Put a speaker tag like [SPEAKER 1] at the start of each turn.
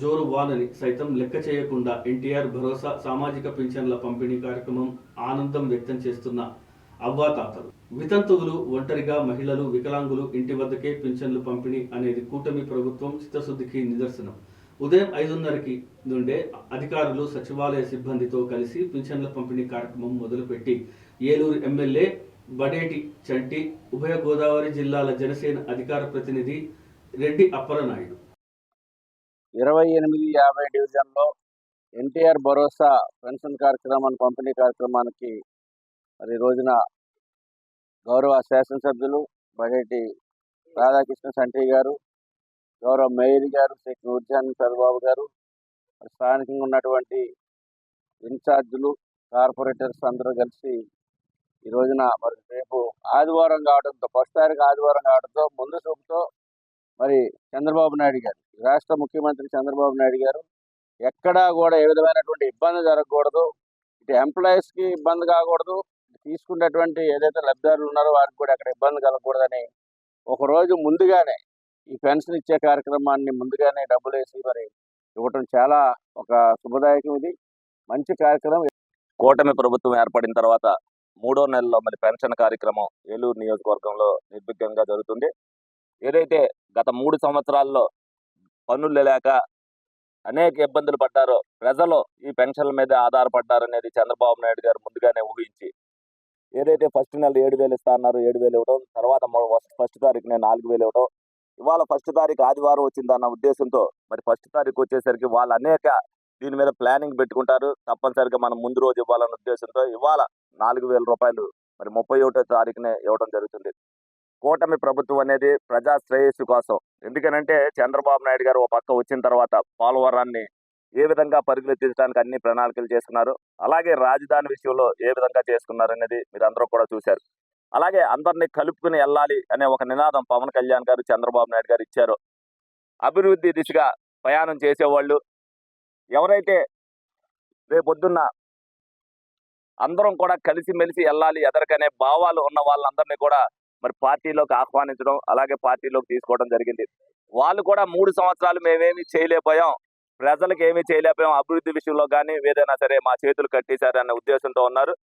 [SPEAKER 1] జోరు వానని సైతం లెక్క చేయకుండా ఎన్టీఆర్ భరోసా సామాజిక పింఛన్ల పంపిణీ కార్యక్రమం ఆనందం వ్యక్తం చేస్తున్న అవ్వాతాతలు. వితంతువులు ఒంటరిగా మహిళలు వికలాంగులు ఇంటి వద్దకే పింఛన్లు పంపిణీ అనేది కూటమి ప్రభుత్వం చిత్తశుద్ధికి నిదర్శనం. ఉదయం ఐదున్నరకి నుండే అధికారులు సచివాలయ సిబ్బందితో కలిసి పింఛన్ల పంపిణీ కార్యక్రమం మొదలుపెట్టి ఏలూరు ఎమ్మెల్యే బడేటి చంటి ఉభయ గోదావరి జిల్లాల జనసేన అధికార ప్రతినిధి రెడ్డి అప్పలనాయుడు.
[SPEAKER 2] ఇరవై ఎనిమిది యాభై డివిజన్లో ఎన్టీఆర్ భరోసా పెన్షన్ కార్యక్రమాన్ని పంపిణీ కార్యక్రమానికి మరి ఈ రోజున గౌరవ శాసనసభ్యులు బడేటి రాధాకృష్ణ సంటి గారు గౌరవ మేయర్ గారు శ్రీ నూర్జాన్ చంద్రబాబు గారు స్థానికంగా ఉన్నటువంటి ఇన్ఛార్జీలు కార్పొరేటర్స్ అందరూ కలిసి ఈ రోజున మరి రేపు ఆదివారం కావడంతో ఫస్ట్ తారీఖు ఆదివారం కావడంతో ముందు చూపుతో మరి చంద్రబాబు నాయుడు గారు రాష్ట్ర ముఖ్యమంత్రి చంద్రబాబు నాయుడు గారు ఎక్కడా కూడా ఏ విధమైనటువంటి ఇబ్బంది జరగకూడదు. ఇటు ఎంప్లాయీస్కి ఇబ్బంది కాకూడదు. తీసుకున్నటువంటి ఏదైతే లబ్ధిదారులు ఉన్నారో వారికి కూడా అక్కడ ఇబ్బంది కలగకూడదని ఒక రోజు ముందుగానే ఈ పెన్షన్ ఇచ్చే కార్యక్రమాన్ని ముందుగానే డబ్బులు వేసి మరి ఇవ్వటం చాలా ఒక శుభదాయకం ఇది. మంచి కార్యక్రమం.
[SPEAKER 3] కూటమి ప్రభుత్వం ఏర్పడిన తర్వాత మూడో నెలలో మరి పెన్షన్ కార్యక్రమం ఏలూరు నియోజకవర్గంలో నిర్విఘ్నంగా జరుగుతుంది. ఏదైతే గత మూడు సంవత్సరాల్లో పన్నులు లేక అనేక ఇబ్బందులు పడ్డారో ప్రజలు ఈ పెన్షన్ల మీద ఆధారపడ్డారనేది చంద్రబాబు నాయుడు గారు ముందుగానే ఊహించి ఏదైతే ఫస్ట్ నెల ఏడు వేలు ఇస్తా అన్నారు ఏడు వేలు ఇవ్వడం తర్వాత ఫస్ట్ తారీఖునే నాలుగు వేలు ఇవ్వడం ఇవాళ ఫస్ట్ తారీఖు ఆదివారం వచ్చిందన్న ఉద్దేశంతో మరి ఫస్ట్ తారీఖు వచ్చేసరికి వాళ్ళు అనేక దీని మీద ప్లానింగ్ పెట్టుకుంటారు తప్పనిసరిగా మనం ముందు రోజు ఇవ్వాలన్న ఉద్దేశంతో ఇవాళ నాలుగు వేల రూపాయలు మరి ముప్పై ఒకటో తారీఖునే ఇవ్వడం జరుగుతుంది. కూటమి ప్రభుత్వం అనేది ప్రజా శ్రేయస్సు కోసం. ఎందుకనంటే చంద్రబాబు నాయుడు గారు ఒక పక్క వచ్చిన తర్వాత పోలవరాన్ని ఏ విధంగా పరుగులెత్తించడానికి అన్ని ప్రణాళికలు చేసుకున్నారు. అలాగే రాజధాని విషయంలో ఏ విధంగా చేసుకున్నారు అనేది మీరు అందరూ కూడా చూశారు. అలాగే అందరినీ కలుపుకుని వెళ్ళాలి అనే ఒక నినాదం పవన్ కళ్యాణ్ గారు చంద్రబాబు నాయుడు గారు ఇచ్చారు. అభివృద్ధి దిశగా ప్రయాణం చేసేవాళ్ళు ఎవరైతే రేపొద్దున్న అందరం కూడా కలిసిమెలిసి వెళ్ళాలి ఎదరికనే భావాలు ఉన్న వాళ్ళందరినీ కూడా మరి పార్టీలోకి ఆహ్వానించడం అలాగే పార్టీలోకి తీసుకోవడం జరిగింది. వాళ్ళు కూడా మూడు సంవత్సరాలు మేమేమి చేయలేకపోయాం. ప్రజలకు ఏమీ చేయలేకపోయాం. అభివృద్ధి విషయంలో కానీ ఏదైనా సరే మా చేతులు కట్టేశారు అనే ఉద్దేశంతో ఉన్నారు.